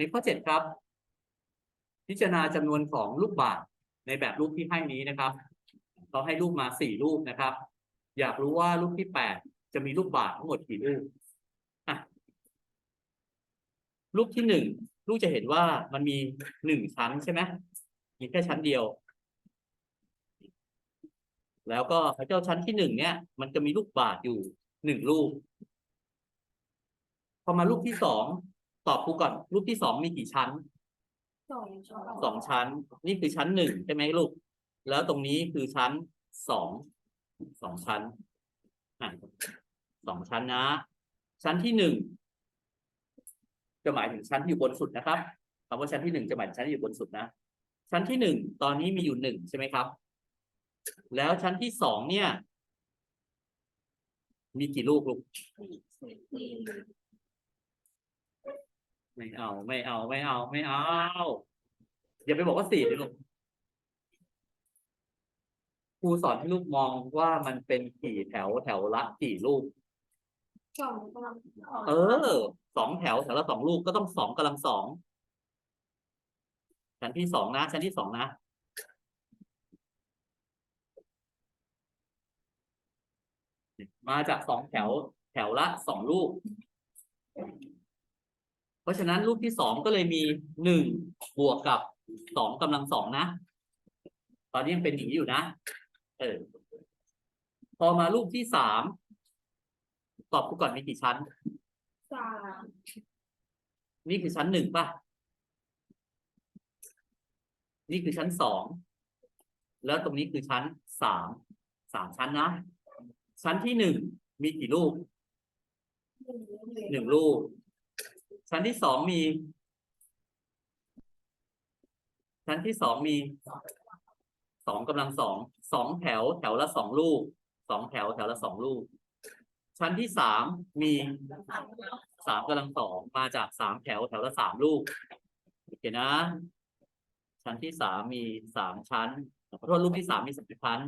ในข้อเจ็ดครับ พิจารณาจำนวนของลูกบาศก์ในแบบรูปที่ให้นี้นะครับเขาให้รูปมาสี่รูปนะครับ อยากรู้ว่ารูปที่แปดจะมีลูกบาศก์ทั้งหมดกี่ลูกรูปที่หนึ่งลูกจะเห็นว่ามันมีหนึ่งชั้นใช่ไหมมีแค่ชั้นเดียว แล้วก็เจ้าชั้นที่หนึ่งเนี่ย มันจะมีลูกบาศก์อยู่หนึ่งลูก พอมารูปที่สอง อบครูก่อน รูปที่สองมีกี่ชั้นสองช้อนสองชั้น นี่คือชั้นหนึ่งใช่ไหมลูก แล้วตรงนี้คือชั้นสองสองชั้นอะสองชั้นนะ ชั้นที่หนึ่งจะหมายถึงชั้นที่อยู่บนสุดนะครับคำว่าชั้นที่หนึ่งจะหมายถึงชั้นที่อยู่บนสุดนะ ชั้นที่หนึ่งตอนนี้มีอยู่หนึ่งใช่ไหมครับ แล้วชั้นที่สองเนี่ย มีกี่ลูกลูก ไม่เอาไม่เอาไม่เอาไม่เอา อย่าไปบอกว่าสี่เลยลูกครูสอนให้ลูกมองว่ามันเป็นกี่แถวแถวละกี่ลูก สองกำลังเออสองแถวแถวละสองลูกก็ต้องสองกำลังสองชั้นที่สองนะชั้นที่สองนะมาจากสองแถวแถวละสองลูกเพ ราะฉะนั้นลูกที่สองก็เลยมีหนึ่งบวกกับสองกำลังสองนะ ตอนนี้ยังเป็นอย่างนี้อยู่นะ เออ พอมาลูกที่สามตอบกูก่อนมีกี่ชั้น สาม นี่คือชั้นหนึ่งป่ะ นี่คือชั้นสอง แล้วตรงนี้คือชั้นสาม สามชั้นนะ ชั้นที่หนึ่งมีกี่ลูกหนึ่งลูก ชั้นที่สองมี ชั้นที่สองมีสองกำลังสองสองแถวแถวละสองลูกสองแถวแถวละสองลูก ชั้นที่สามมีสามกำลังสองมาจากสามแถวแถวละสามลูกโอเคนะ ชั้นที่สามมีสามชั้นขอโทษลูกที่สามมีสามชั้น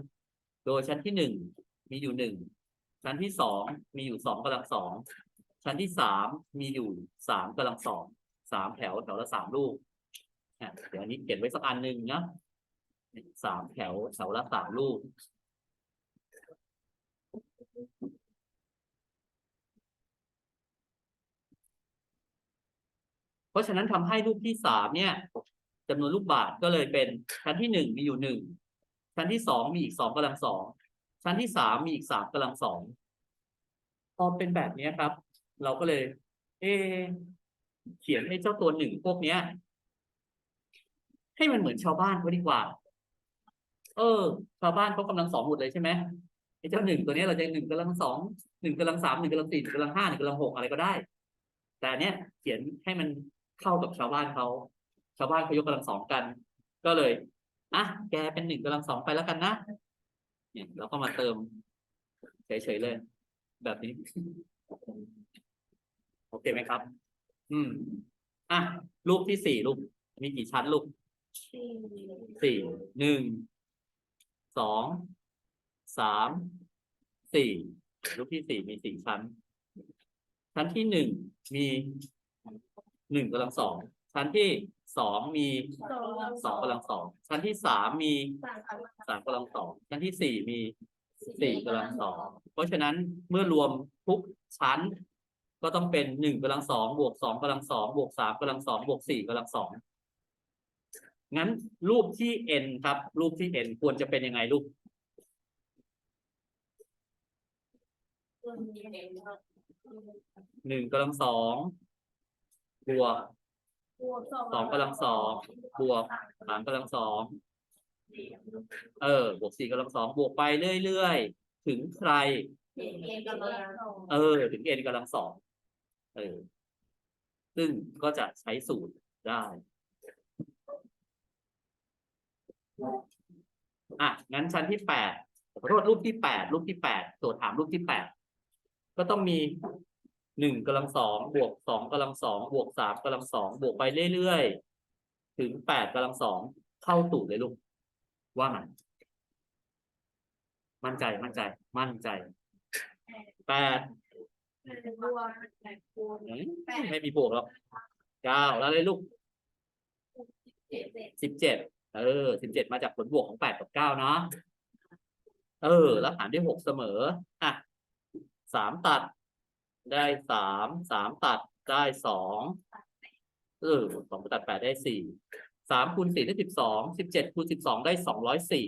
โดยชั้นที่หนึ่งมีอยู่หนึ่งชั้นที่สองมีอยู่สองกำลังสอง ชั้นที่สามมีอยู่สามกำลังสองสามแถวแถวละสามลูกเดี๋ยวอันนี้เขียนไว้สักอันหนึ่งนะสามแถวแถวละสามลูกเพราะฉะนั้นทำให้ลูกที่สามเนี่ยจำนวนลูกบาศก์ก็เลยเป็นชั้นที่หนึ่งมีอยู่หนึ่งชั้นที่สองมีอีกสองกำลังสองชั้นที่สามมีอีกสามกำลังสองพอเป็นแบบนี้ครับ เราก็เลย เอเขียนให้เจ้าตัวหนึ่งพวกเนี้ย ให้มันเหมือนชาวบ้านเขาดีกว่า เออ ชาวบ้านเขากำลังสองหมดเลยใช่ไหมไอ้เจ้าหนึ่งตัวนี้เราจะหนึ่งกำลังสองหนึ่งกำลังสามหนึ่งกำลังสี่หนึ่งกำลังห้าหนึ่งกำลังหกอะไรก็ได้ แต่เนี้ยเขียนให้มันเข้ากับชาวบ้านเขาชาวบ้านเขายกกำลังสองกัน ก็เลยอะแกเป็นหนึ่งกำลังสองไปแล้วกันนะเนี่ยเราก็มาเติมเฉยๆเลย แบบนี้ โอเคไหมครับ อืม อะรูปที่สี่รูป มีกี่ชั้นลูกสี่หนึ่งสองสามสี่รูปที่สี่มีสี่ชั้น ชั้นที่หนึ่งมีหนึ่งกำลังสองชั้นที่สองมีสองกำลังสองชั้นที่สามมีสามกำลังสองชั้นที่สี่มีสี่กำลังสองเพราะฉะนั้นเมื่อรวมทุกชั้น ก็ต้องเป็นหนึ่งกำลังสองบวกสองกำลังสองบวกสามกำลังสองบวกสี่กำลังสองงั้นรูปที่ n ครับ รูปที่ n ควรจะเป็นยังไงลูกหนึ่งกำลังสองบวกสองกำลังสองบวกสามกำลังสองเออบวกสี่กำลังสองบวกไปเรื่อยๆ ถึงใคร เออ ถึง n กำลังสอง เออ ซึ่งก็จะใช้สูตรได้อะงั้นชั้นที่แปดขอโทษรูปที่แปดรูปที่แปดโจทย์ถามรูปที่แปดก็ต้องมีหนึ่งกำลังสองบวกสองกำลังสองบวกสามกำลังสองบวกไปเรื่อยๆ ถึงแปดกำลังสองเข้าสูตรเลยลูกว่ามันมั่นใจมั่นใจ มั่นใจแปด บวกแปดคูณอืมไม่มีบวกหรอกเก้าแล้วเลยลูกเจ็ดเจ็ดสิบเจ็ดเออสิบเจ็ดมาจากผลบวกของแปดกับเก้าเนาะเออ แล้วหารด้วยหกเสมออะสามตัด ได้สามสามตัดได้สองเออสองตัดแปดได้สี่สามคูณสี่ได้สิบสองสิบเจ็ดคูณสิบสองได้สองร้อยสี่